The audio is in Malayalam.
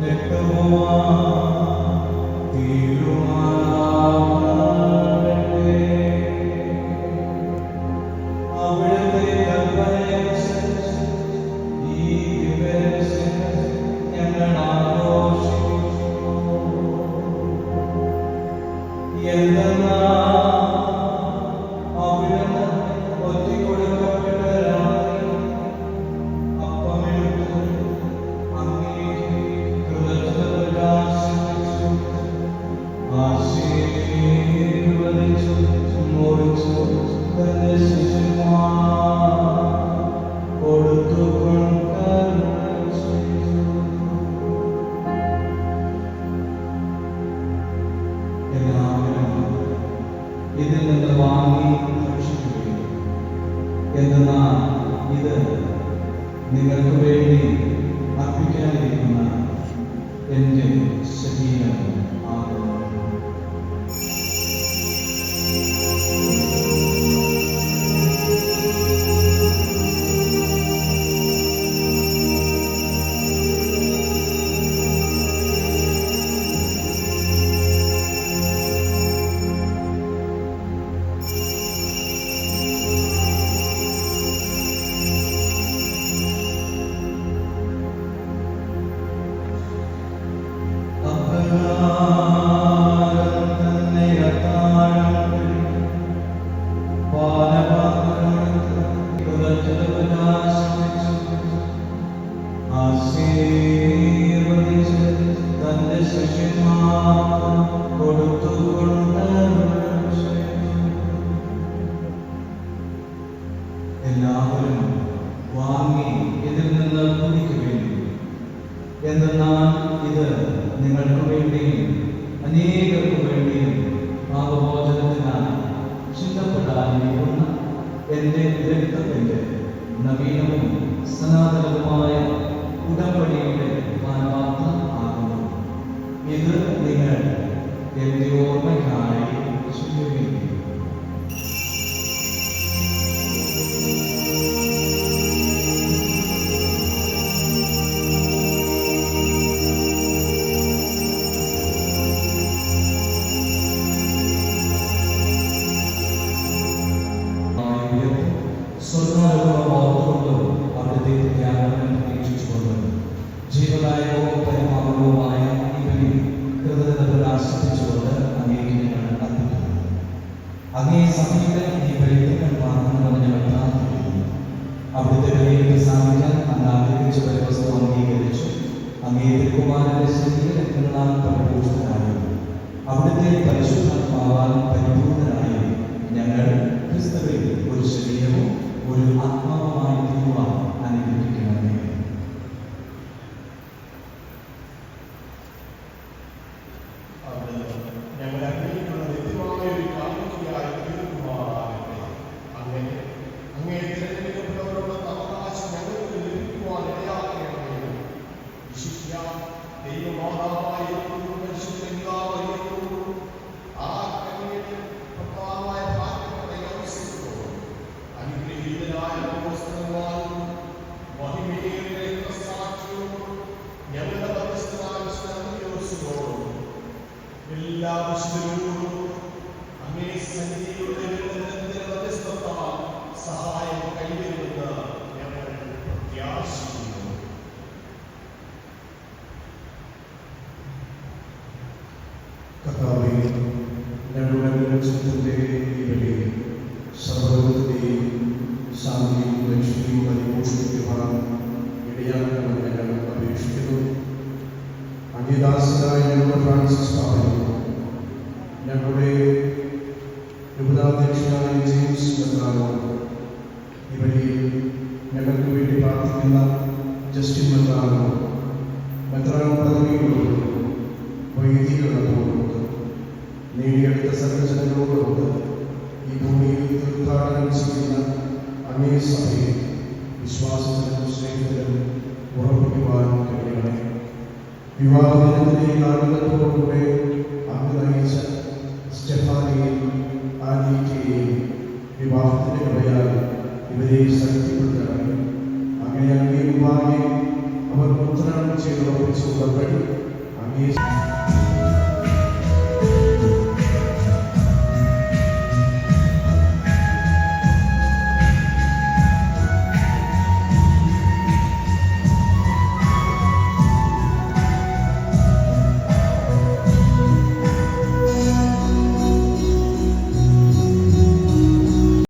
Deva Tirumala. എന്തെന്നാൽ ഇത് നിങ്ങൾക്ക് വേണ്ടി അർപ്പിക്കാനിരിക്കുന്ന എന്റെ ശരീരം. എല്ലാവരും വാങ്ങി ഇതിൽ നിന്ന് കുടിക്കുകയും എന്തെന്നാൽ ഇത് നിങ്ങൾക്ക് വേണ്ടിയും അനേകർക്ക് വേണ്ടിയും പാപമോചനത്തിനായി ചിന്തപ്പെടാനിരിക്കുന്ന എന്റെ രക്തത്തിന്റെ നവീനവും സനാതനവുമായ ഉടമ്പടിയുടെ പാനപാത്രം ആകുന്നു. ഇത് നിങ്ങൾ എന്റെ ഓർമ്മയ്ക്കായി തിരുക്കുമാരന്റെ എന്നാൽ പരിപൂർണനായും അവിടുത്തെ പരിശുദ്ധാത്മാവാൽ പരിപൂർണനായും ഞങ്ങൾ ക്രിസ്തുവിൽ ഒരു ശരീരവും ഒരു ആത്മാവുമായി തീരുവാൻ എല്ലാ വിശുദ്ധരോടും അങ്ങേ സന്നിധിയുടെ മധ്യസ്ഥത്താൽ സഹായം കൈവരുമെന്ന് ഞങ്ങൾ പ്രത്യാശിക്കുന്നു. കർത്താവേ ഞങ്ങളുടെ വെളിച്ചത്തിന്റെ വഴി സർവത്തിന്റെയും ശാന്തിയും ലക്ഷ്യവും പരിപോഷിക്കുവാൻ ഇടയാക്കണമെന്ന് ഞങ്ങൾ അപേക്ഷിക്കുന്നു. അംഗീദാസനായ ഫ്രാൻസിസ് പാപ്പയും വേണ്ടി പ്രാർത്ഥിക്കുന്ന ജസ്റ്റിൻ മെത്രാനോ മെത്രാനോ പദവികളോടും വൈദികളോടും നേടിയെടുത്ത സർവജനങ്ങളോടും ഈ ഭൂമിയിൽ തീർത്ഥാടനം ചെയ്യുന്ന അങ്ങേ സഭയെ വിശ്വാസത്തിലും സ്നേഹത്തിലും ഉറപ്പിക്കുവാൻ കഴിയണമേ വിവാഹദിനത്തിലെ കാരണത്തോടുകൂടെ അങ്ങ് നയിച്ച സ്റ്റെഫാനെയും ആനീറ്റയെയും വിവാഹത്തിന്റെ കൃപയാൽ ഇവരെ ശക്തിപ്പെടുത്തണമേ അങ്ങനെ അങ്ങേ വിവാഹം അവർ പുത്രൻ ചെയ്ത് ഉറപ്പിച്ചു അങ്ങേ